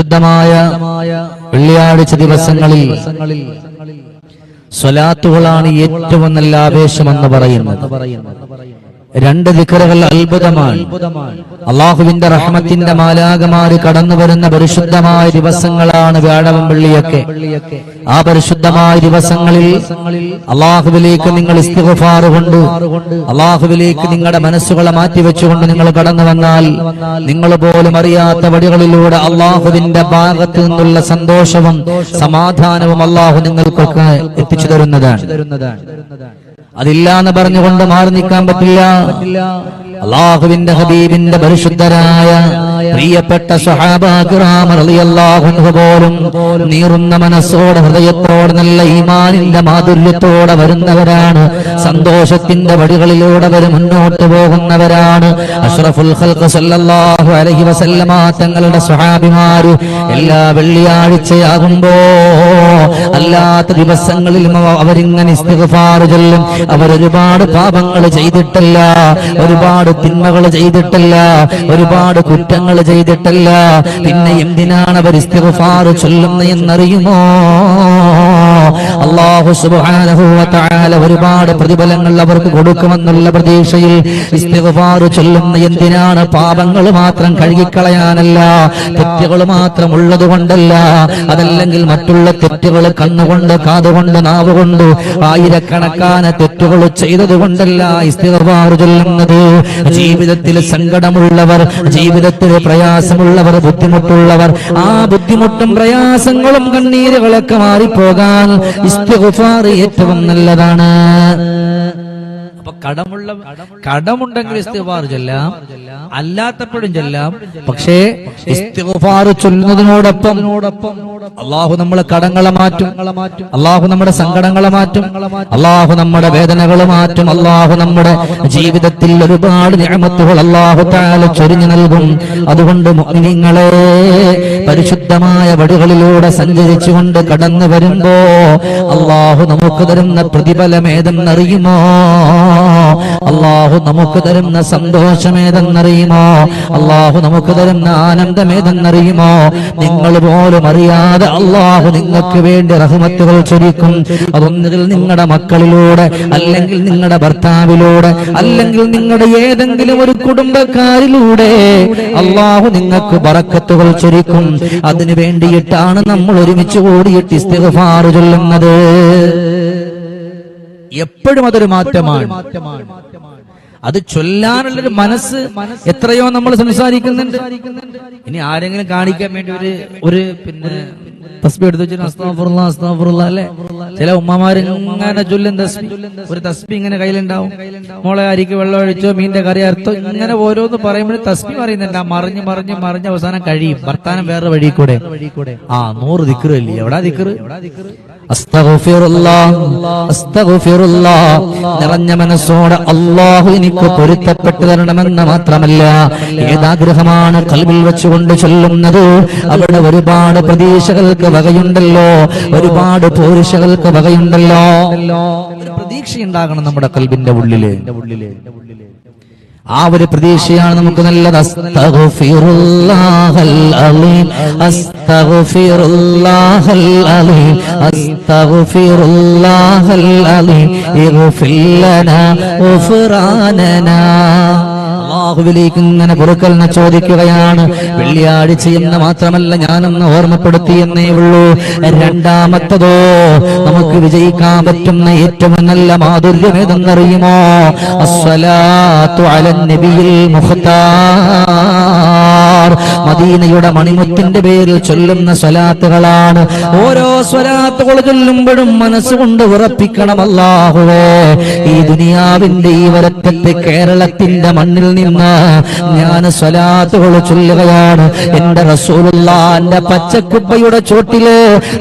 പരിശുദ്ധമായ വെള്ളിയാഴ്ച ദിവസങ്ങളിൽ സ്വലാത്തുകളാണ് ഏറ്റവും നല്ല ആവേശമെന്ന് പറയുന്നത്. രണ്ട് ദിക്കറുകൾ അത്ഭുതമാണ്. അള്ളാഹുവിന്റെ റഹ്മത്തിന്റെ മാലാകമാര് കടന്നു വരുന്ന പരിശുദ്ധമായ ദിവസങ്ങളാണ് വ്യാഴവും വെള്ളിയൊക്കെ. ആ പരിശുദ്ധമായ ദിവസങ്ങളിൽ അള്ളാഹുവിലേക്ക് നിങ്ങൾ ഇസ്തിഗഫാറ് കൊണ്ട് അള്ളാഹുവിലേക്ക് നിങ്ങളുടെ മനസ്സുകളെ മാറ്റിവെച്ചുകൊണ്ട് നിങ്ങൾ കടന്നു വന്നാൽ നിങ്ങൾ പോലും അറിയാത്ത വടികളിലൂടെ അള്ളാഹുവിന്റെ ഭാഗത്ത് നിന്നുള്ള സന്തോഷവും സമാധാനവും അള്ളാഹു നിങ്ങൾക്കൊക്കെ എത്തിച്ചു തരുന്നതാണ്. അതില്ല എന്ന് പറഞ്ഞുകൊണ്ട് മാറി നിൽക്കാൻ പറ്റില്ല. അള്ളാഹുവിന്റെ ഹബീബിന്റെ പരിശുദ്ധരായ പ്രിയപ്പെട്ട സഹാബാഹു പോലും നീറുന്ന മനസ്സോടെ ഹൃദയത്തോടെ നല്ല ഈമാനിന്റെ മാധുര്യത്തോടെ വരുന്നവരാണ്. സന്തോഷത്തിന്റെ വടികളിലൂടെ അവർ മുന്നോട്ട് പോകുന്നവരാണ്. അഷ്റഫുൽ ഖൽഖ് സല്ലല്ലാഹു അലൈഹി തങ്ങളുടെ സ്വഹാബിമാര് എല്ലാ വെള്ളിയാഴ്ചയാകുമ്പോ അല്ലാത്ത ദിവസങ്ങളിലും അവ- അവരിങ്ങനെ ഇസ്തിഗ്ഫാർ ചൊല്ലും. അവരൊരുപാട് പാപങ്ങൾ ചെയ്തിട്ടില്ല ഒരുപാട് തിന്മകൾ ചെയ്തിട്ടല്ല ഒരുപാട് കുറ്റങ്ങൾ ചെയ്തിട്ടല്ല. പിന്നെ എന്തിനാണ് അവർ ഇസ്തിഗ്ഫാർ ചൊല്ലുന്നത് എന്നറിയുമോ അള്ളാഹു ഒരുപാട് പ്രതിഫലങ്ങൾ അവർക്ക് കൊടുക്കുമെന്നുള്ള പ്രതീക്ഷയിൽ ഇസ്തിഗ്ഫാർ ചൊല്ലുന്ന എന്തിനാണ് പാപങ്ങൾ മാത്രം കഴുകിക്കളയാനല്ല തെറ്റുകൾ മാത്രം ഉള്ളത് കൊണ്ടല്ല അതല്ലെങ്കിൽ മറ്റുള്ള തെറ്റുകൾ കണ്ണുകൊണ്ട് കാതുകൊണ്ട് നാവ് കൊണ്ട് ആയിരക്കണക്കാന തെറ്റുകൾ ചെയ്തത് കൊണ്ടല്ല ഇസ്തിഗ്ഫാർ ചൊല്ലുന്നത്. ജീവിതത്തിൽ സങ്കടമുള്ളവർ ജീവിതത്തിൽ പ്രയാസമുള്ളവർ ബുദ്ധിമുട്ടുള്ളവർ ആ ബുദ്ധിമുട്ടും പ്രയാസങ്ങളും കണ്ണീരുകളൊക്കെ മാറിപ്പോകാൻ ഇസ്തിഗ്ഫാർ ഏറ്റവും നല്ലതാണ്. അപ്പൊ കടമുള്ള കടമുണ്ടെങ്കിൽ ഇസ്തിഗ്ഫാർ ചൊല്ലാം അല്ലാത്തപ്പോഴും ചൊല്ലാം. പക്ഷേ ഇസ്തിഗ്ഫാർ ചൊല്ലുന്നതിനോടൊപ്പം അള്ളാഹു നമ്മളെ കടങ്ങളെ മാറ്റും അള്ളാഹു നമ്മുടെ സങ്കടങ്ങളെ മാറ്റും അള്ളാഹു നമ്മുടെ വേദനകൾ മാറ്റും അള്ളാഹു നമ്മുടെ ജീവിതത്തിൽ ഒരുപാട് ഞാമത്തുകൾ അള്ളാഹു താല ചൊരിഞ്ഞു നൽകും. അതുകൊണ്ട് മുഅ്മിനീങ്ങളെ പരിശുദ്ധമായ വടികളിലൂടെ സഞ്ചരിച്ചുകൊണ്ട് കടന്നു വരുമ്പോ അള്ളാഹു നമുക്ക് തരുന്ന പ്രതിഫലം ഏതെന്നറിയുമോ അള്ളാഹു നമുക്ക് തരുന്ന സന്തോഷമേതെന്നറിയുമോ? അള്ളാഹു നമുക്ക് തരുന്ന ആനന്ദമേതെന്നറിയുമോ? നിങ്ങൾ പോലും അറിയാതെ അള്ളാഹു നിങ്ങൾക്ക് വേണ്ടി റഹ്മത്തുകൾ ചൊരിക്കും. അതൊന്നുകിൽ നിങ്ങളുടെ മക്കളിലൂടെ അല്ലെങ്കിൽ നിങ്ങളുടെ ഭർത്താവിലൂടെ അല്ലെങ്കിൽ നിങ്ങളുടെ ഏതെങ്കിലും ഒരു കുടുംബക്കാരിലൂടെ അള്ളാഹു നിങ്ങൾക്ക് ബറക്കത്തുകൾ ചൊരിക്കും. അതിനു വേണ്ടിയിട്ടാണ് നമ്മൾ ഒരുമിച്ച് കൂടിയിട്ട് ഇസ്തിഗ്ഫാർ ചൊല്ലുന്നത്. എപ്പോഴും അതൊരു മാറ്റമാണ്. അത് ചൊല്ലാനുള്ളൊരു മനസ്സ് എത്രയോ നമ്മൾ സംസാരിക്കുന്നുണ്ട്. ഇനി ആരെങ്കിലും കാണിക്കാൻ വേണ്ടി ഒരു ഒരു പിന്നെ തസ്ബി എടുത്ത് വെച്ചാൽ അസ്താഫുറുള്ള അസ്താഫുറുള്ള അല്ലെ? ചില ഉമ്മമാര് ഇങ്ങനെ ചൊല്ലും തസ്ബി. ഒരു തസ്ബി ഇങ്ങനെ കയ്യിലുണ്ടാവും. മോളെ അരിക്ക് വെള്ളം ഒഴിച്ചോ മീന്റെ കറി അർത്ഥം ഇങ്ങനെ ഓരോന്ന് പറയുമ്പോഴും തസ്ബി പറയുന്നുണ്ട്. ആ മറിഞ്ഞ് മറിഞ്ഞ് മറിഞ്ഞ് അവസാനം കഴിയും. വർത്താനം വേറെ വഴി കൂടെ. ആ നൂറ് ദിക്കറ് അല്ലേ? എവിടാ ദിക്കറ്. നിറഞ്ഞ മനസ്സോടെ അള്ളാഹു എനിക്ക് പൊരുത്തപ്പെട്ടു തരണമെന്ന് മാത്രമല്ല ഏതാഗ്രഹമാണ് കൽവിൽ വെച്ചുകൊണ്ട് ചൊല്ലുന്നത്. അവിടെ ഒരുപാട് പ്രതീക്ഷകൾക്ക് വകയുണ്ടല്ലോ ഒരുപാട് പോരുഷകൾക്ക് വകയുണ്ടല്ലോ. പ്രതീക്ഷയുണ്ടാകണം നമ്മുടെ കൽബിന്റെ ഉള്ളിൽ. ആ ഒരു പ്രതീക്ഷയാണ് നമുക്ക് നല്ലത്. അസ്തഗ്ഫിറുല്ലാഹൽ അലീം. അള്ളാഹുവിലേക്ക് ഇങ്ങനെ പൊറുക്കലിനെ ചോദിക്കുകയാണ്. വെള്ളിയാഴ്ച എന്ന് മാത്രമല്ല ഞാനൊന്ന് ഓർമ്മപ്പെടുത്തി എന്നേ ഉള്ളൂ. രണ്ടാമത്തതോ നമുക്ക് വിജയിക്കാൻ പറ്റുന്ന ഏറ്റവും നല്ല മാധുര്യം ഏതെന്നറിയുമോ? അസ്സലാത്തു അലൻ നബിയിൽ മദീനയുടെ മണിമുത്തിന്റെ പേരിൽ ചൊല്ലുന്ന സ്വലാത്തുകളാണ്. ഓരോ സ്വലാത്തുകൾ ചൊല്ലുമ്പോഴും മനസ്സുകൊണ്ട് ഉറപ്പിക്കണം അല്ലാഹുവേ ഈ ദുനിയാവിന്റെ ഈ വരത്തത്തെ കേരളത്തിന്റെ മണ്ണിൽ നിന്ന് ഞാൻ സ്വലാത്തുകൾ ചൊല്ലുകയാണ്. എന്റെ റസൂലുള്ളാന്റെ പച്ചക്കുപ്പയുടെ ചോട്ടിൽ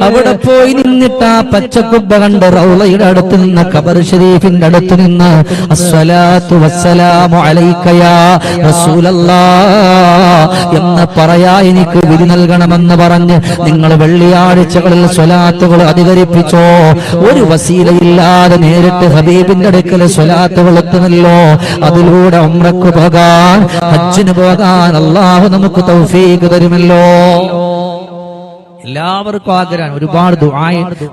അവിടെ പോയി നിന്നിട്ട് ആ പച്ചക്കുപ്പ കണ്ട് റൗളയുടെ അടുത്ത് നിന്ന് ഖബർ ഷരീഫിന്റെ അടുത്ത് നിന്ന് അസ്സലാത്തു വസ്സലാമു അലൈക യാ റസൂലല്ലാ എന്ന് പറയാ എനിക്ക് വിധി നൽകണമെന്ന് പറഞ്ഞ് നിങ്ങൾ വെള്ളിയാഴ്ചകളിൽ സ്വലാത്തുകൾ അധികരിപ്പിച്ചോ ഒരു വസീലയില്ലാതെ നേരിട്ട് ഹബീബിന്റെ അടുക്കൽ സ്വലാത്തുകൾ എത്തുന്നല്ലോ അതിലൂടെ ഉമ്രക്ക് പോകാൻ ഹജ്ജിന് പോകാൻ അള്ളാഹു നമുക്ക് തൗഫീഖ് തരുമല്ലോ. എല്ലാവർക്കും ആഗ്രഹം ഒരുപാട് ദുആ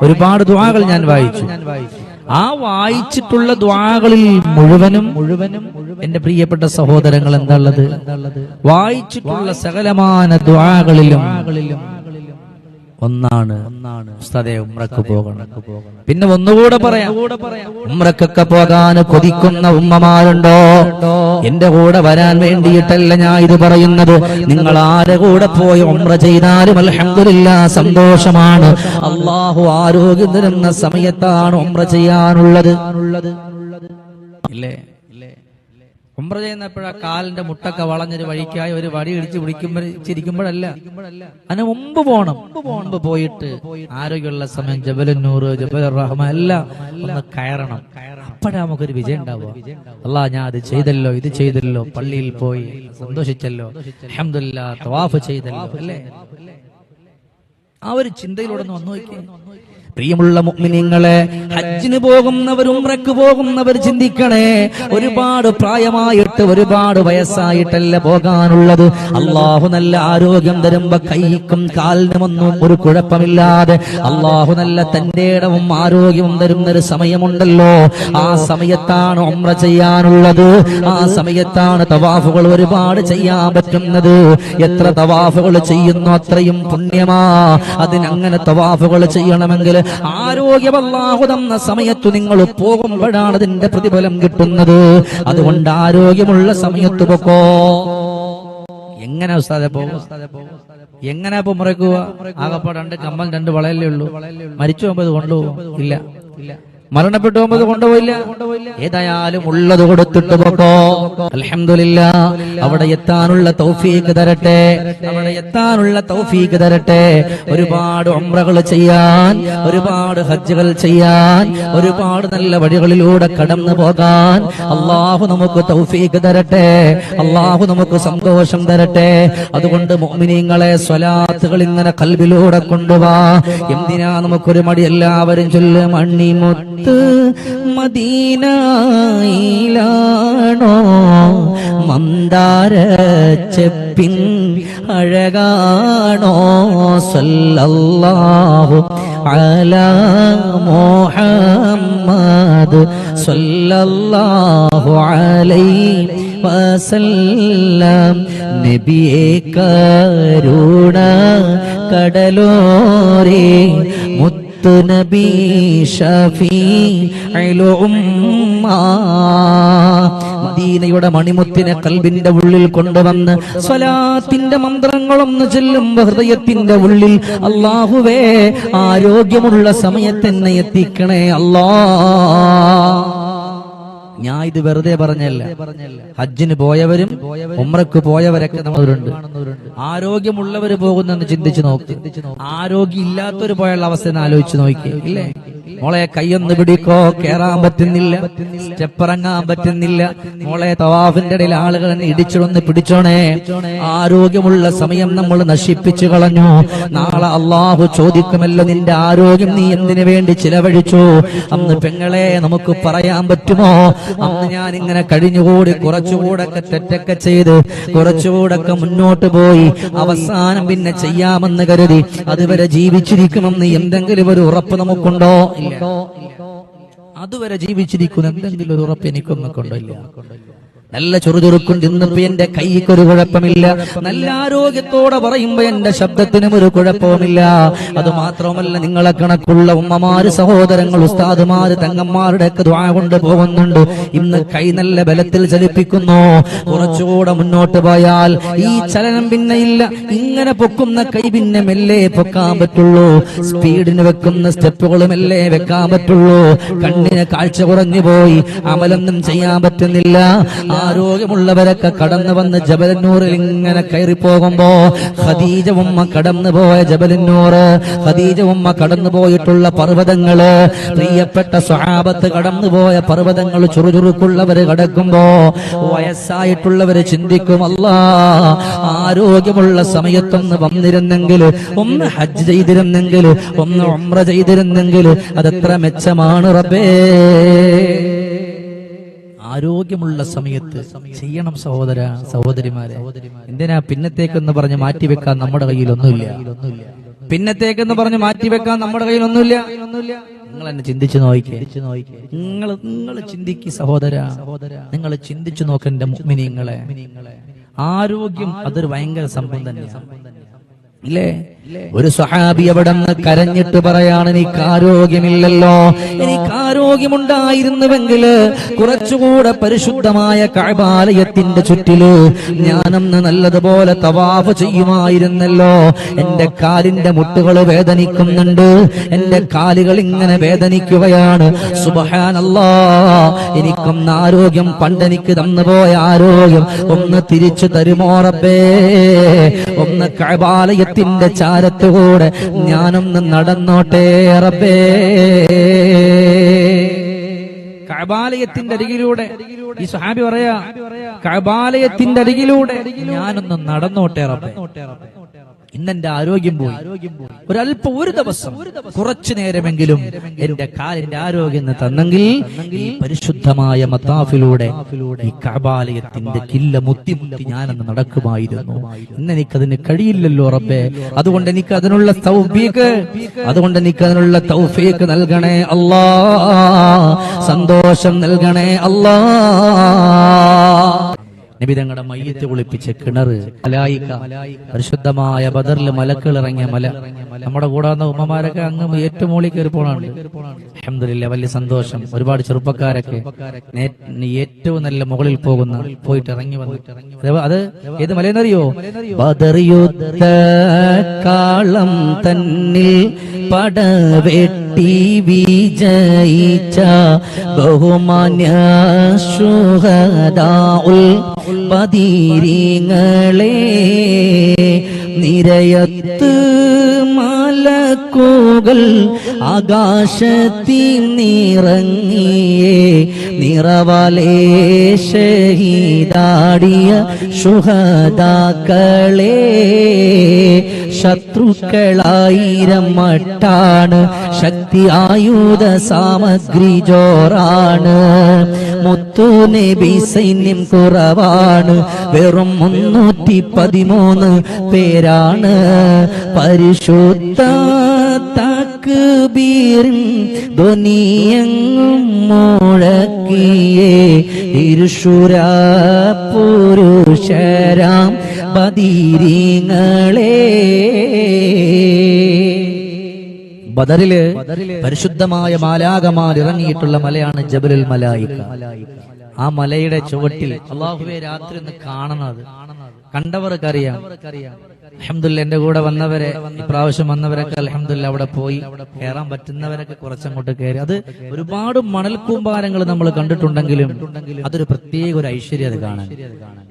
ഒരുപാട് ദുആകൾ ഞാൻ വായിച്ചു. ആ വായിച്ചിട്ടുള്ള ദ്വാകളിൽ മുഴുവനും മുഴുവനും എന്റെ പ്രിയപ്പെട്ട സഹോദരങ്ങൾ എന്താ ഉള്ളത്? വായിച്ചിട്ടുള്ള സകലമാന ദ്വാകളിലും ഒന്നാണ് ഉസ്താദേ ഉമ്രക്ക് പോകണം. പിന്നെ ഒന്നുകൂടെ പറയാം. ഉമ്രക്കൊക്കെ പോകാൻ കൊതിക്കുന്ന ഉമ്മമാരുണ്ടോ? എന്റെ കൂടെ വരാൻ വേണ്ടിയിട്ടല്ല ഞാൻ ഇത് പറയുന്നത്. നിങ്ങൾ ആരെ കൂടെ പോയി ഉമ്ര ചെയ്താലും അലഹമില്ല സന്തോഷമാണ്. അള്ളാഹു ആരോഗ്യം തരുന്ന സമയത്താണ് ഉമ്ര ചെയ്യാനുള്ളത്. ഇല്ലേ? ഉമ്ര ചെയ്യുന്നപ്പോഴാ കാലിന്റെ മുട്ടൊക്കെ വളഞ്ഞൊരു വഴിക്കായി ഒരു വടി ഇടിച്ച് പിടിക്കുമ്പോൾ ചിരിക്കുമ്പോഴല്ല. അതിന് മുമ്പ് പോണം. മുമ്പ് പോയിട്ട് ആരോഗ്യമുള്ള സമയം ജബലന്നൂറ് ജബൽ എല്ലാം ഒന്ന് കയറണം. അപ്പോഴാ നമുക്കൊരു വിജയം ഉണ്ടാവുക. അല്ലാ ഞാൻ അത് ചെയ്തല്ലോ ഇത് ചെയ്തല്ലോ പള്ളിയിൽ പോയി സന്തോഷിച്ചല്ലോ അഹമ്മദില്ല തവാഫ് ചെയ്തല്ലോ അല്ലേ? ആ ഒരു ചിന്തയിലൂടെ ഒന്ന് വന്നു നോക്കിയേ പ്രിയമുള്ള മുഅ്മിനീങ്ങളെ ഹജ്ജിന് പോകുന്നവരും ഉംറക്ക് പോകുന്നവർ ചിന്തിക്കണേ ഒരുപാട് പ്രായമായിട്ട് ഒരുപാട് വയസ്സായിട്ടല്ല പോകാനുള്ളത്. അള്ളാഹു നല്ല ആരോഗ്യം തരുമ്പോ കൈക്കും കാലിനുമൊന്നും ഒരു കുഴപ്പമില്ലാതെ അള്ളാഹു നല്ല തന്റെ ഇടവും ആരോഗ്യവും തരുന്ന ഒരു സമയമുണ്ടല്ലോ. ആ സമയത്താണ് ഉംറ ചെയ്യാനുള്ളത്. ആ സമയത്താണ് തവാഫുകൾ ഒരുപാട് ചെയ്യാൻ പറ്റുന്നത്. എത്ര തവാഫുകൾ ചെയ്യുന്നു അത്രയും പുണ്യമാ. അതിനങ്ങനെ തവാഫുകൾ ചെയ്യണമെങ്കിൽ ആരോഗ്യം അല്ലാഹു തന്ന സമയത്ത് നിങ്ങൾ പോകുമ്പോഴാണ് അതിന്റെ പ്രതിഫലം കിട്ടുന്നത്. അതുകൊണ്ട് ആരോഗ്യമുള്ള സമയത്ത് പൊക്കോ. എങ്ങനെ പോകും എങ്ങനെ ഇപ്പൊ മുറക്കുക? ആകപ്പോ രണ്ട് കമ്മൽ രണ്ട് വളയല്ലേ ഉള്ളൂ. മരിച്ചു പോകുമ്പോ ഇത് കൊണ്ടുപോകും ഇല്ല. മരണപ്പെട്ടു പോകുമ്പോൾ കൊണ്ടുപോയില്ല. ഏതായാലും ഉള്ളത് കൊടുത്തിട്ട് പോക്കോ. അലഹമില്ല അവിടെ എത്താനുള്ള തൗഫീക്ക് തരട്ടെ. അവിടെ എത്താനുള്ള തൗഫീക്ക് തരട്ടെ. ഒരുപാട് ഉംറകൾ ചെയ്യാൻ ഒരുപാട് ഹജ്ജുകൾ ചെയ്യാൻ ഒരുപാട് നല്ല വഴികളിലൂടെ കടന്നു പോകാൻ അള്ളാഹു നമുക്ക് തൗഫീക്ക് തരട്ടെ. അള്ളാഹു നമുക്ക് സന്തോഷം തരട്ടെ. അതുകൊണ്ട് മോമിനിങ്ങളെ സ്വലാത്തുകൾ ഇങ്ങനെ കൽബിലൂടെ കൊണ്ടുവാ. എന്തിനാ നമുക്കൊരു മടി? എല്ലാവരും ചൊല്ലും ചൊല്ല് മണ്ണിമുത്ത് മദീനയിലാണോ? മന്ദാര ചെപ്പിൻ അഴകാണോ? സല്ലല്ലാഹു അല മുഹമ്മദ് സല്ലല്ലാഹു അലൈഹി വസല്ലം. നബിയെ കരുണ കടലോരേ മുത്ത് നബി മദീനയുടെ മണിമുത്തിനെ കൽബിന്റെ ഉള്ളിൽ കൊണ്ടുവന്ന് സ്വലാത്തിന്റെ മന്ത്രങ്ങളൊന്ന് ചെല്ലുമ്പോ ഹൃദയത്തിന്റെ ഉള്ളിൽ അള്ളാഹുവേ ആരോഗ്യമുള്ള സമയത്തെന്നെ എത്തിക്കണേ അല്ലാ. ഞാൻ ഇത് വെറുതെ പറഞ്ഞല്ല. ഹജ്ജിന് പോയവരും ഉമ്രക്ക് പോയവരൊക്കെ നമ്മളുണ്ട് ആരോഗ്യമുള്ളവര് പോകുന്നെന്ന് ചിന്തിച്ചു നോക്ക്. ആരോഗ്യം ഇല്ലാത്തവര് പോയുള്ള അവസ്ഥ ആലോചിച്ച് നോക്കി ഇല്ലേ? മോളെ കയ്യൊന്ന് പിടിക്കോ കേറാൻ പറ്റുന്നില്ല. സ്റ്റെപ്പ് ഇറങ്ങാൻ പറ്റുന്നില്ല. മോളെ തവാഫിന്റെ ഇടയിൽ ആളുകൾ എന്നെ ഇടിച്ചിടൊന്ന് പിടിച്ചോണേ. ആരോഗ്യമുള്ള സമയം നമ്മൾ നശിപ്പിച്ചു കളഞ്ഞു. നാളെ അള്ളാഹു ചോദിക്കുമല്ലോ നിന്റെ ആരോഗ്യം നീ എന്തിനു വേണ്ടി ചിലവഴിച്ചു? അന്ന് പെങ്ങളെ നമുക്ക് പറയാൻ പറ്റുമോ? അന്ന് ഞാൻ ഇങ്ങനെ കഴിഞ്ഞുകൂടി കുറച്ചുകൂടൊക്കെ തെറ്റൊക്കെ ചെയ്ത് കുറച്ചുകൂടൊക്കെ മുന്നോട്ട് പോയി. അവസാനം പിന്നെ ചെയ്യാമെന്ന് കരുതി അതുവരെ ജീവിച്ചിരിക്കുമെന്ന് എന്തെങ്കിലും ഒരു ഉറപ്പ് നമുക്കുണ്ടോ? അതുവരെ ജീവിച്ചിരിക്കുന്ന എന്തെങ്കിലും ഒരു ഉറപ്പ് എനിക്കൊന്നും കൊണ്ടില്ല നല്ല ചുറുചുറുക്കുണ്ട് തിന്നപ്പോ എന്റെ കൈക്ക് ഒരു കുഴപ്പമില്ല. നല്ല ആരോഗ്യത്തോടെ പറയുമ്പോ എന്റെ ശബ്ദത്തിനും ഒരു കുഴപ്പവുമില്ല. അത് മാത്രമല്ല നിങ്ങളെ കണക്കുള്ള ഉമ്മമാര് സഹോദരങ്ങൾ ഉസ്താദുമാര് തങ്ങന്മാരുടെ ഒക്കെ ദ്വാ കൊണ്ട് പോകുന്നുണ്ട്. ഇന്ന് കൈ നല്ല ബലത്തിൽ ചലിപ്പിക്കുന്നു. കുറച്ചുകൂടെ മുന്നോട്ട് പോയാൽ ഈ ചലനം പിന്നെ ഇല്ല. ഇങ്ങനെ പൊക്കുന്ന കൈ പിന്നെ മെല്ലെ പൊക്കാൻ പറ്റുള്ളൂ. സ്പീഡിന് വെക്കുന്ന സ്റ്റെപ്പുകൾ മെല്ലെ വെക്കാൻ പറ്റുള്ളൂ. കണ്ണിന് കാഴ്ച കുറഞ്ഞു പോയി. അമലൊന്നും ചെയ്യാൻ പറ്റുന്നില്ല. ആരോഗ്യമുള്ളവരൊക്കെ കടന്നു വന്ന് ജബലന്നൂറിൽ ഇങ്ങനെ കയറി പോകുമ്പോ ഖദീജ ഉമ്മ കടന്നു പോയ ജബലന്നൂറ് ഖദീജ ഉമ്മ കടന്നു പോയിട്ടുള്ള പർവതങ്ങൾ പ്രിയപ്പെട്ട സ്വഹാബത്ത് കടന്നു പോയ പർവതങ്ങൾ ചുറുചുറുക്കുള്ളവര് കടക്കുമ്പോ വയസ്സായിട്ടുള്ളവര് ചിന്തിക്കും അല്ല ആരോഗ്യമുള്ള സമയത്തൊന്ന് വന്നിരുന്നെങ്കിൽ ഒന്ന് ഹജ്ജ് ചെയ്തിരുന്നെങ്കിൽ ഒന്ന് ഉംറ ചെയ്തിരുന്നെങ്കിൽ അതെത്ര മെച്ചമാണ് റബ്ബേ. ആരോഗ്യമുള്ള സമയത്ത് ചെയ്യണം സഹോദര സഹോദരിമാരെ. എന്തിനാ പിന്നത്തേക്കെന്ന് പറഞ്ഞ് മാറ്റിവെക്കാൻ നമ്മുടെ കയ്യിൽ ഒന്നുമില്ല പിന്നത്തേക്കെന്ന് പറഞ്ഞ് മാറ്റിവെക്കാൻ നമ്മുടെ കയ്യിൽ ഒന്നുമില്ല നിങ്ങൾ എന്നെ ചിന്തിച്ചു നോക്കിയേ നിങ്ങൾ നിങ്ങൾ ചിന്തിക്ക് സഹോദര. നിങ്ങൾ ചിന്തിച്ചു നോക്കേണ്ട മുഗ്മിനിങ്ങളെ ആരോഗ്യം അതൊരു ഭയങ്കര സംഭവം തന്നെയാണ് ഇല്ലേ? ഒരു സഹാബി അവിടെ നിന്ന് കരഞ്ഞിട്ട് പറയാണ് എനിക്ക് ആരോഗ്യമില്ലല്ലോ. എനിക്ക് ആരോഗ്യമുണ്ടായിരുന്നുവെങ്കിൽ കുറച്ചുകൂടെ പരിശുദ്ധമായ കഴബാലയത്തിന്റെ ചുറ്റിൽ ഞാനന്ന് നല്ലതുപോലെ തവാഫ് ചെയ്യുമായിരുന്നല്ലോ. എന്റെ കാലിന്റെ മുട്ടുകൾ വേദനിക്കുന്നുണ്ട്. എന്റെ കാലുകൾ ഇങ്ങനെ വേദനിക്കുകയാണ്. സുബഹാനല്ലാ എനിക്കൊന്ന് ആരോഗ്യം പണ്ടെനിക്ക് തന്നുപോയ ആരോഗ്യം ഒന്ന് തിരിച്ചു തരുമോറപ്പേ ഒന്ന് കഴബാലയത്തിന്റെ ചാരത്തുകൂടെ ഞാനൊന്ന് നടന്നോട്ടെ റബ്ബേ. കബാലയത്തിന്റെ അരികിലൂടെ ഈ സ്വഹാബി പറയാ കബാലയത്തിന്റെ അരികിലൂടെ ഞാനൊന്ന് നടന്നോട്ടെ റബ്ബേ. ഇന്നെന്റെ ആരോഗ്യം പോയി. ഒരല്പം ഒരു ദിവസം കുറച്ചു നേരമെങ്കിലും എന്റെ കാലിന്റെ ആരോഗ്യം തന്നെങ്കിൽ ഈ പരിശുദ്ധമായ മത്താഫിലൂടെ ഈ കബാലയത്തിന്റെ കില്ല മുത്തി മുത്തി ഞാനന്ന് നടക്കുമായിരുന്നു. ഇന്ന് എനിക്കതിന് കഴിയില്ലല്ലോ റബ്ബേ. അതുകൊണ്ട് എനിക്ക് അതിനുള്ള തൗഫീക്ക് അതുകൊണ്ട് എനിക്ക് അതിനുള്ള തൗഫീക്ക് നൽകണേ അല്ലാ. സന്തോഷം നൽകണേ അല്ലാ. നബി തങ്ങളുടെ മയ്യത്ത് കുളിപ്പിച്ച കിണർ മലായിക്ക പരിശുദ്ധമായ ബദറിൽ മലക്കൾ ഇറങ്ങിയ മല. നമ്മുടെ കൂടെ ഉമ്മമാരൊക്കെ അങ്ങ് ഏറ്റവും മോളി കയറി പോണാണ് അഹമ്മദില്ല വലിയ സന്തോഷം. ഒരുപാട് ചെറുപ്പക്കാരൊക്കെ ഏറ്റവും നല്ല മുകളിൽ പോകുന്ന പോയിട്ട് ഇറങ്ങി വന്നു. അത് ഏത് മലയെന്നറിയോ? ബദറിയുദ്ധ കാളം തന്നിൽ പടവെട്ടി വിജയിച്ച ബഹുമാന്യ ശുഹദാഉൽ പതിരിങ്ങളെ നിരയത്ത് മലക്കുകൾ ആകാശത്തിൽ നിറങ്ങിയേ നിറവലേ ഷഹീദാടിയ ശുഹദാക്കളെ ശത്രുക്കളായിരം മട്ടാണ് ശക്തി ആയുധ സാമഗ്രി ജോറാണ്. മുത്തു നബി സൈന്യം കുറവാണ്. വെറും മുന്നൂറ്റി പതിമൂന്ന് പേരാണ്. പരിശുദ്ധ തക്ബീറിൻ ധ്വനിയെങ്ങും മുഴക്കിയേ. ഇരുഷുര പുരുഷരാം ബദീരിങ്ങളെ ബദറിൽ പരിശുദ്ധമായ മാലാകമാർ ഇറങ്ങിയിട്ടുള്ള മലയാണ് ജബലുൽ മലായിക്ക ആ മലയുടെ ചുവട്ടിൽ അള്ളാഹുവെ രാത്രി ഒന്ന് കണ്ടവർക്കറിയാം. അഹമ്മദില്ല എന്റെ കൂടെ വന്നവരെ ഇപ്രാവശ്യം വന്നവരൊക്കെ അലഹമ്മദില്ല അവിടെ പോയി. കയറാൻ പറ്റുന്നവരൊക്കെ കുറച്ചങ്ങോട്ട് കയറി. അത് ഒരുപാട് മണൽ കുമ്പാരങ്ങൾ നമ്മൾ കണ്ടിട്ടുണ്ടെങ്കിലും അതൊരു പ്രത്യേക ഒരു ഐശ്വര്യം അത് കാണാൻ.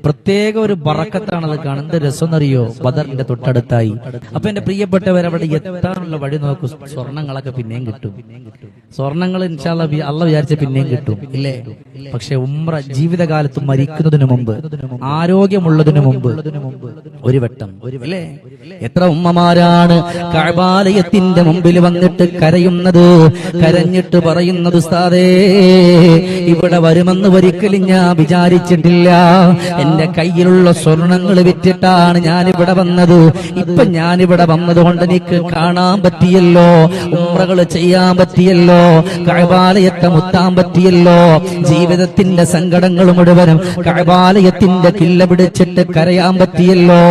പ്രത്യേക ഒരു ബറക്കത്താണ് അത് കാണാൻ. എന്ത് രസം എന്നറിയോ ബദറിന്റെ തൊട്ടടുത്തായി. അപ്പൊ എന്റെ പ്രിയപ്പെട്ടവർ അവിടെ എത്താനുള്ള വഴി നോക്കും. സ്വർണങ്ങളൊക്കെ പിന്നെയും കിട്ടും. സ്വർണങ്ങൾ ഇൻഷാല്ല അല്ല വിചാരിച്ച പിന്നെയും കിട്ടും. ഇല്ലേ? പക്ഷെ ഉമ്ര ജീവിതകാലത്ത് മരിക്കുന്നതിന് മുമ്പ് ആരോഗ്യമുള്ളതിനു മുമ്പ് ഒരു വട്ടം. അല്ലേ എത്ര ഉമ്മമാരാണ് കഴബാലയത്തിന്റെ മുമ്പിൽ വന്നിട്ട് കരയുന്നത്? കരഞ്ഞിട്ട് പറയുന്നത് ഉസ്താദേ ഇവിടെ വരുമെന്ന് ഒരിക്കലും ഞാൻ വിചാരിച്ചിട്ടില്ല. എന്റെ കയ്യിലുള്ള സ്വർണങ്ങൾ വിറ്റിട്ടാണ് ഞാനിവിടെ വന്നത്. ഇപ്പൊ ഞാനിവിടെ വന്നത് കൊണ്ട് എനിക്ക് കാണാൻ പറ്റിയല്ലോ ഉമ്രകൾ ചെയ്യാൻ പറ്റിയല്ലോ കഴബാലയത്തെ മുത്താൻ പറ്റിയല്ലോ. ജീവിതത്തിന്റെ സങ്കടങ്ങൾ മുഴുവനും കഴബാലയത്തിന്റെ കില്ല പിടിച്ചിട്ട് കരയാൻ പറ്റിയല്ലോ.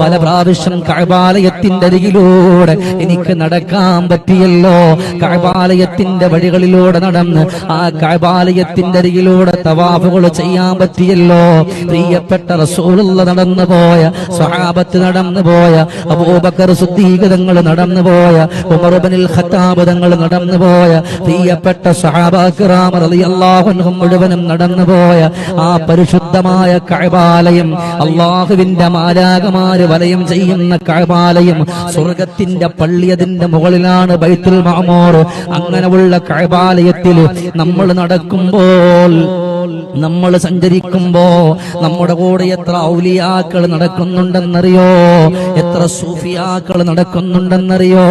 പല പ്രാവശ്യം കഴബാലയത്തിന്റെ അരികിലൂടെ എനിക്ക് നടക്കാൻ പറ്റിയല്ലോ. കഴബാലയത്തിന്റെ വഴികളിലൂടെ നടന്ന് ആ കഴബാലയത്തിന്റെ അരികിലൂടെ തവാഫുകൾ ചെയ്യാൻ പറ്റിയല്ലോ. പ്രിയപ്പെട്ട റസൂലുള്ള നടന്നു പോയ സ്വഹാബത്ത് നടന്നു പോയ അബൂബക്കർ സുദ്ധീകതങ്ങൾ നടന്നു പോയ ഉമർബനിൽ ഖത്താബ് തങ്ങൾ നടന്നു പോയ പ്രിയപ്പെട്ട സഹാബാക്കിറാമർ റളിയല്ലാഹു അൻഹു മുഴുവനും നടന്നു പോയ ആ പരിശുദ്ധമായ കഴബാലയം അള്ളാഹുവിന്റെ മാരാകമാര് വലയം ചെയ്യുന്ന കഴബാലയം സ്വർഗത്തിന്റെ പള്ളി അതിന്റെ മുകളിലാണ് ബൈത്തുൽ മാമോർ അങ്ങനെയുള്ള കഴബാലയത്തിൽ നമ്മൾ നടക്കുമ്പോൾ നമ്മൾ സഞ്ചരിക്കുമ്പോ നമ്മുടെ കൂടെ എത്ര ഔലിയാക്കൾ നടക്കുന്നുണ്ടെന്നറിയോ? എത്ര സൂഫിയാക്കൾ നടക്കുന്നുണ്ടെന്നറിയോ?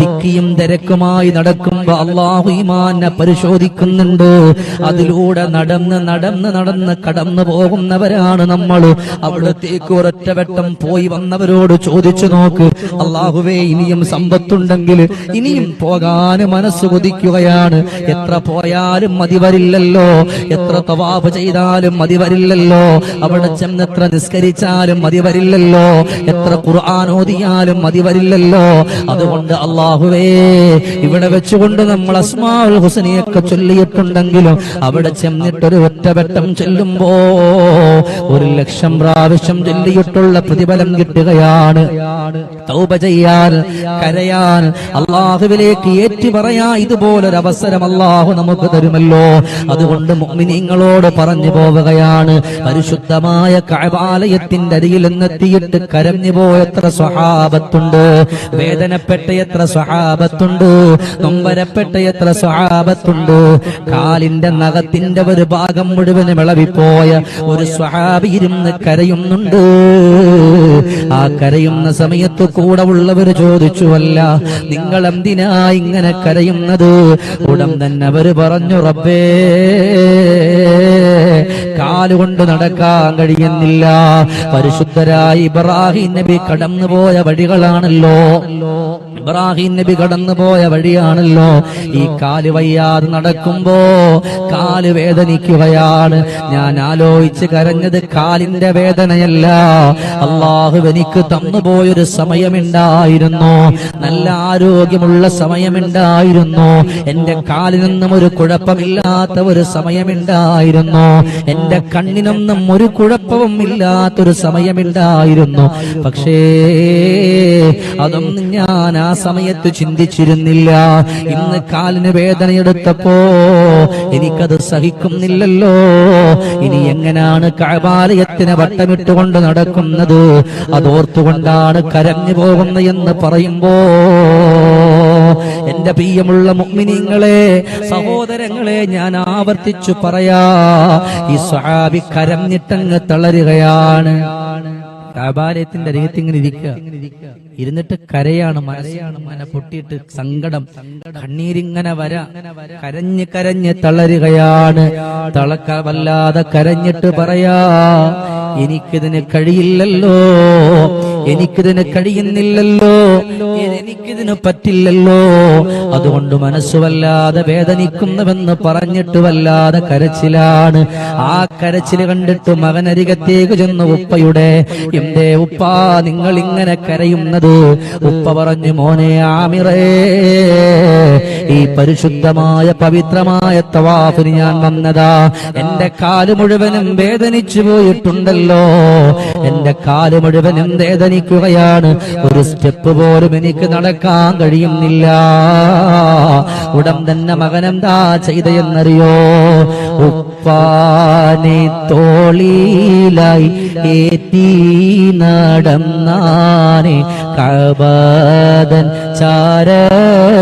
തിക്കിയും തിരക്കുമായി നടക്കുമ്പോ അള്ളാഹുമാനെ പരിശോധിക്കുന്നുണ്ട്. അതിലൂടെ നടന്ന് നടന്ന് നടന്ന് കടന്നു പോകുന്നവരാണ് നമ്മൾ. അവിടത്തേക്ക് ഒരൊറ്റവട്ടം പോയി വന്നവരോട് ചോദിച്ചു നോക്ക്. അള്ളാഹുവേ ഇനിയും സമ്പത്തുണ്ടെങ്കിൽ ഇനിയും പോകാൻ മനസ്സ് കൊതിക്കുകയാണ്. എത്ര പോയാലും മതി വരില്ലല്ലോ. എത്ര തവാഫ് ചെയ്താലും മതി വരില്ലല്ലോ. അവിടെ ചെന്നെത്ര നിസ്കരിച്ചാലും മതി വരില്ലല്ലോ. എത്ര ഖുർആൻ ഓതിയാലും മതി വരില്ലല്ലോ. അതുകൊണ്ട് അള്ളാഹുവേ ഇവിടെ വെച്ചുകൊണ്ട് നമ്മൾ അസ്മാഉൽ ഹുസനിയൊക്കെ ചൊല്ലിയിട്ടുണ്ടെങ്കിലും അവിടെ ചെന്നിട്ടൊരു ഒറ്റവട്ടം ചെല്ലുമ്പോ ഒരു ലക്ഷം പ്രാവശ്യം ചൊല്ലിയിട്ടുള്ള പ്രതിഫലം കിട്ടുകയാണ്. തൗബ ചെയ്യാൻ കരയാൻ അള്ളാഹുവിലേക്ക് ഏറ്റു പറയാ ഇതുപോലൊരു അവസരം അള്ളാഹു നമുക്ക് തരുമല്ലോ. അതുകൊണ്ട് മുഅ്മിനീങ്ങളോട് പറഞ്ഞു പോവുകയാണ്. പരിശുദ്ധമായ കഅബാലയത്തിന്റെ അരിയിൽ നിന്നെത്തിയിട്ട് കരഞ്ഞു പോയത്ര സ്വഹാബത്തുണ്ട്. വേദനപ്പെട്ട എത്ര സ്വഹാപത്തുണ്ട് നൊമ്പരപ്പെട്ട എത്ര സ്വഹാപത്തുണ്ട് കാലിന്റെ നഖത്തിന്റെ ഒരു ഭാഗം മുഴുവനും ഇളവിപ്പോയ ഒരു സ്വഹാബി ഇരുന്ന് കരയുന്നുണ്ട്. ആ കരയുന്ന സമയത്ത് കൂടെ ഉള്ളവർ ചോദിച്ചുവല്ല നിങ്ങൾ എന്തിനാ ഇങ്ങനെ കരയുന്നത്? ഉടൻ തന്നെ അവർ പറഞ്ഞു റബ്ബേ eh, കാലുകൊണ്ട് നടക്കാൻ കഴിയുന്നില്ല. പരിശുദ്ധരായ ഇബ്രാഹിം നബി കടന്നു പോയ വഴികളാണല്ലോ. ഇബ്രാഹിം നബി കടന്നുപോയ വഴിയാണല്ലോ. ഈ കാൽ വയ്യാതെ നടക്കുമ്പോ കാൽ വേദനിക്കുകയാണ്. ഞാൻ ആലോചിച്ച് കരഞ്ഞത് കാലിന്റെ വേദനയല്ല. അള്ളാഹു എനിക്ക് തന്നുപോയൊരു സമയമുണ്ടായിരുന്നു. നല്ല ആരോഗ്യമുള്ള സമയമുണ്ടായിരുന്നു. എന്റെ കാലിൽ നിന്നും ഒരു കുഴപ്പമില്ലാത്ത ഒരു സമയമുണ്ടായിരുന്നു. എന്റെ കണ്ണിനൊന്നും ഒരു കുഴപ്പവും ഇല്ലാത്തൊരു സമയമില്ലായിരുന്നു പക്ഷേ അതൊന്നും ഞാൻ ആ സമയത്ത് ചിന്തിച്ചിരുന്നില്ല. ഇന്ന് കാലിന് വേദനയെടുത്തപ്പോ എനിക്കത് സഹിക്കുന്നില്ലല്ലോ. ഇനി എങ്ങനെയാണ് കഴബാലയത്തിന് വട്ടമിട്ടുകൊണ്ട് നടക്കുന്നത്? അതോർത്തുകൊണ്ടാണ് കരഞ്ഞു പോകുന്നത് എന്ന് പറയുമ്പോ എന്റെ പ്രിയമുള്ള മുഗ്മിനിങ്ങളെ സഹോദരങ്ങളെ ഞാൻ ആവർത്തിച്ചു പറയാ ഈ സ്വഹാബി കരഞ്ഞിട്ടങ്ങ് തളരുകയാണ്. വ്യാപാരത്തിന്റെ അരികത്ത് ഇങ്ങനെ ഇരിക്കുക. ഇരുന്നിട്ട് കരയാണ് മനസ്സാണ് മന പൊട്ടിയിട്ട് സങ്കടം. കണ്ണീരിങ്ങനെ വര. കരഞ്ഞ് കരഞ്ഞ് തളരുകയാണ്. തളക്ക വല്ലാതെ കരഞ്ഞിട്ട് പറയാ എനിക്കിതിന് കഴിയില്ലല്ലോ. എനിക്കിതിന് കഴിയുന്നില്ലല്ലോ. എനിക്കിതിന് പറ്റില്ലല്ലോ അതുകൊണ്ട് മനസ്സ് വല്ലാതെ വേദനിക്കുന്നുവെന്ന് പറഞ്ഞിട്ട് വല്ലാതെ കരച്ചിലാണ്. ആ കരച്ചിൽ കണ്ടിട്ട് മകനരികത്തേക്ക് ചെന്ന് ഉപ്പയുടെ എന്തേ ഉപ്പ നിങ്ങൾ ഇങ്ങനെ കരയുന്നത്? ഉപ്പ പറഞ്ഞു മോനെ ആമിറേ ഈ പരിശുദ്ധമായ പവിത്രമായ തവാഫിന് ഞാൻ വന്നതാ. എന്റെ കാൽ മുഴുവനും വേദനിച്ചു പോയിട്ടുണ്ടല്ലോ. എന്റെ കാൽ മുഴുവനും വേദനിക്കുകയാണ്. ഒരു സ്റ്റെപ്പ് പോലും എനിക്ക് നടക്കാൻ കഴിയുന്നില്ല. ഉടൻ തന്നെ മകനെന്താ ചെയ്തയെന്നറിയോ? ഉപ്പാനെ തോളിലായി ഏറ്റി നടന്നാനെ കബദൻ ചാരത്തിരുന്ന്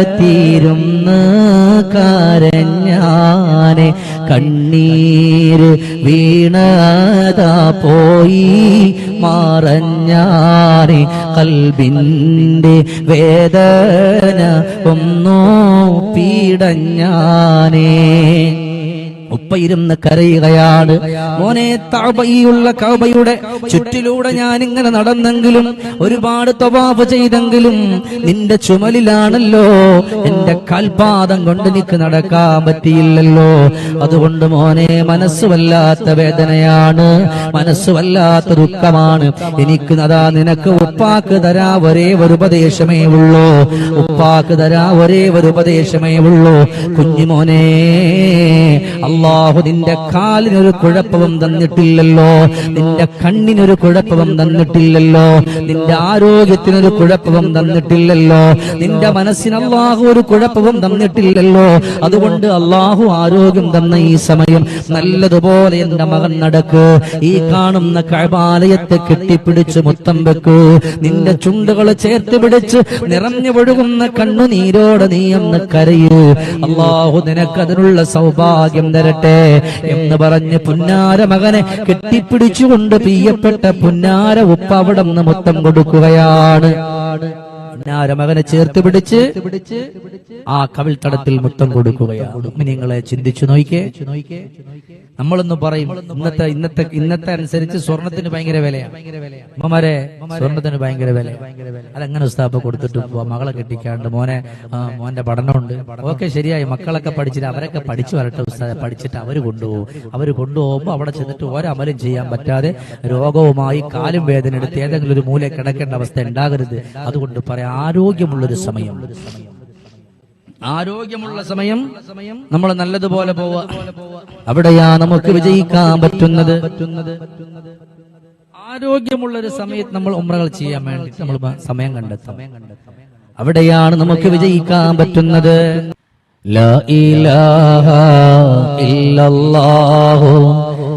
കരഞ്ഞാനെ കണ്ണീര് വീണതാ പോയി മറഞ്ഞാറി കൽബിന്റെ വേദന ഒന്നോ പീടഞ്ഞാനേ ഉപ്പ ഇരുന്ന് കരയുകയാണ്. മോനെ താപയുള്ള കഅബയുടെ ചുറ്റിലൂടെ ഞാൻ ഇങ്ങനെ നടന്നെങ്കിലും ഒരുപാട് തവാഫ് ചെയ്തെങ്കിലും നിന്റെ ചുമലിലാണല്ലോ. എന്റെ കാൽപാദം കൊണ്ട് എനിക്ക് നടക്കാൻ പറ്റിയില്ലല്ലോ. അതുകൊണ്ട് മോനെ മനസ്സ് വല്ലാത്ത വേദനയാണ്. മനസ്സ് വല്ലാത്ത ദുഃഖമാണ്. എനിക്ക് അതാ നിനക്ക് ഉപ്പാക്ക് തരാ ഒരേ ഒരു ഉപദേശമേ ഉള്ളൂ. ഉപ്പാക്ക് തരാ ഒരേ ഒരു ഉപദേശമേ ഉള്ളൂ. കുഞ്ഞുമോനെ അള്ളാഹു നിന്റെ കാലിനൊരു കുഴപ്പവും തന്നിട്ടില്ലല്ലോ. നിന്റെ കണ്ണിനൊരു കുഴപ്പവും തന്നിട്ടില്ലല്ലോ. നിന്റെ ആരോഗ്യത്തിനൊരു കുഴപ്പവും തന്നിട്ടില്ലല്ലോ. നിന്റെ മനസ്സിന് അള്ളാഹു ഒരു കുഴപ്പവും തന്നിട്ടില്ലല്ലോ. അതുകൊണ്ട് അള്ളാഹു ആരോഗ്യം തന്ന ഈ സമയം നല്ലതുപോലെ എന്റെ മകൻ നടക്ക്. ഈ കാണുന്ന കഴബാലയത്തെ കെട്ടിപ്പിടിച്ച് മുത്തം വെക്കൂ. നിന്റെ ചുണ്ടുകൾ ചേർത്ത് പിടിച്ച് നിറഞ്ഞു ഒഴുകുന്ന കണ്ണുനീരോടെ നീ എന്ന് കരയൂ. അള്ളാഹു നിനക്കതിനുള്ള സൗഭാഗ്യം തരട്ടെ. തരട്ടെ എന്ന് പറഞ്ഞ് പുന്നാര മകനെ കെട്ടിപ്പിടിച്ചുകൊണ്ട് പ്രിയപ്പെട്ട പുന്നാര ഉപ്പ അവിടെ നിന്ന് മുത്തം കൊടുക്കുകയാണ്. മകനെ ചേർത്ത് പിടിച്ച് ആ കവിൾത്തടത്തിൽ മുത്തം കൊടുക്കുകയാണ്. നിങ്ങളെ ചിന്തിച്ചു നോക്കിയേ നമ്മളൊന്ന് പറയും ഇന്നത്തെ ഇന്നത്തെ ഇന്നത്തെ അനുസരിച്ച് സ്വർണത്തിന് ഭയങ്കര വിലയാണ്. അമ്മമാരെ സ്വർണത്തിന് ഭയങ്കര വില അതെങ്ങനെ ഉസ്താബ് കൊടുത്തിട്ട് പോവാ. മകളെ കെട്ടിക്കാണ്ട് മോനെ മോന്റെ പഠനമുണ്ട്. ഓക്കെ ശരിയായി. മക്കളൊക്കെ പഠിച്ചിട്ട് അവരൊക്കെ പഠിച്ചു വരട്ടെ ഉസ്താദെ. പഠിച്ചിട്ട് അവർ കൊണ്ടുപോകും. അവർ കൊണ്ടുപോകുമ്പോൾ അവിടെ ചെന്നിട്ട് ഒരമലും ചെയ്യാൻ പറ്റാതെ രോഗവുമായി കാലും വേദന എടുത്ത് ഏതെങ്കിലും ഒരു മൂല കിടക്കേണ്ട അവസ്ഥ ഉണ്ടാകരുത്. അതുകൊണ്ട് പറയാം ആരോഗ്യമുള്ളൊരു സമയം. ആരോഗ്യമുള്ള സമയം നമ്മൾ നല്ലതുപോലെ പോവുക. അവിടെയാ നമുക്ക് വിജയിക്കാൻ പറ്റുന്നത്. ആരോഗ്യമുള്ള ഒരു സമയത്ത് നമ്മൾ ഉമ്രകൾ ചെയ്യാൻ വേണ്ടി നമ്മൾ സമയം കണ്ടെത്തും. അവിടെയാണ് നമുക്ക് വിജയിക്കാൻ പറ്റുന്നത്. ലാ ഇലാഹ ഇല്ലല്ലാഹു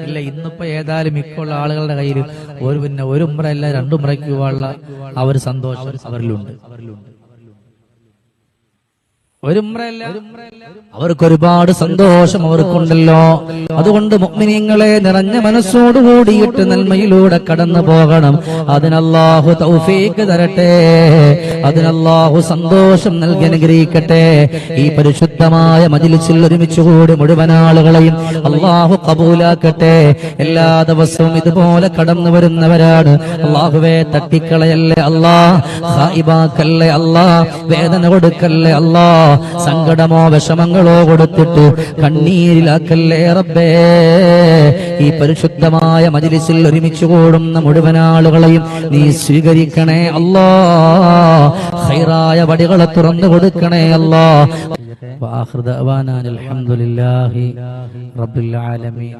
ഇല്ല ഇന്നിപ്പോ ഏതായാലും മിക്കുള്ള ആളുകളുടെ കയ്യിൽ ഒരു പിന്നെ ഒരു ഉമ്ര അല്ല രണ്ടു പോകാനുള്ള ആ ഒരു സന്തോഷം അവരിലുണ്ട്. ഉമ്രയല്ല അവർക്ക് ഒരുപാട് സന്തോഷം അവർക്കുണ്ടല്ലോ. അതുകൊണ്ട് മുഅ്മിനീങ്ങളെ നിറഞ്ഞ മനസ്സോട് കൂടിയിട്ട് നന്മയിലൂടെ കടന്നു പോകണം. അതിനല്ലാഹു തൗഫീക്ക് തരട്ടെ. അതിനല്ലാഹു സന്തോഷം നൽകി അനുഗ്രഹിക്കട്ടെ. ഈ പരിശുദ്ധമായ മതിലിച്ചിൽ ഒരുമിച്ചുകൂടി മുഴുവൻ ആളുകളെയും അള്ളാഹു കബൂലാക്കട്ടെ. എല്ലാ ദിവസവും ഇതുപോലെ കടന്നു വരുന്നവരാണ്. അള്ളാഹുവെ തട്ടിക്കളയല്ലേ അല്ലാ സാഹിബാക്കല്ലേ അല്ലാ വേദന കൊടുക്കല്ലേ അല്ലാ സങ്കടമോ വിഷമങ്ങളോ കൊടുത്തിട്ട് കണ്ണീരിലാക്കല്ലേ റബ്ബേ. ഈ പരിശുദ്ധമായ മജിലിസിൽ ഒരുമിച്ച് കൂടുന്ന മുഴുവൻ ആളുകളെയും നീ സ്വീകരിക്കണേ അല്ലോ. ഹൈറായ വടികളെ തുറന്നു കൊടുക്കണേ അല്ലോ. വാഹൃദ ആലമീൻ.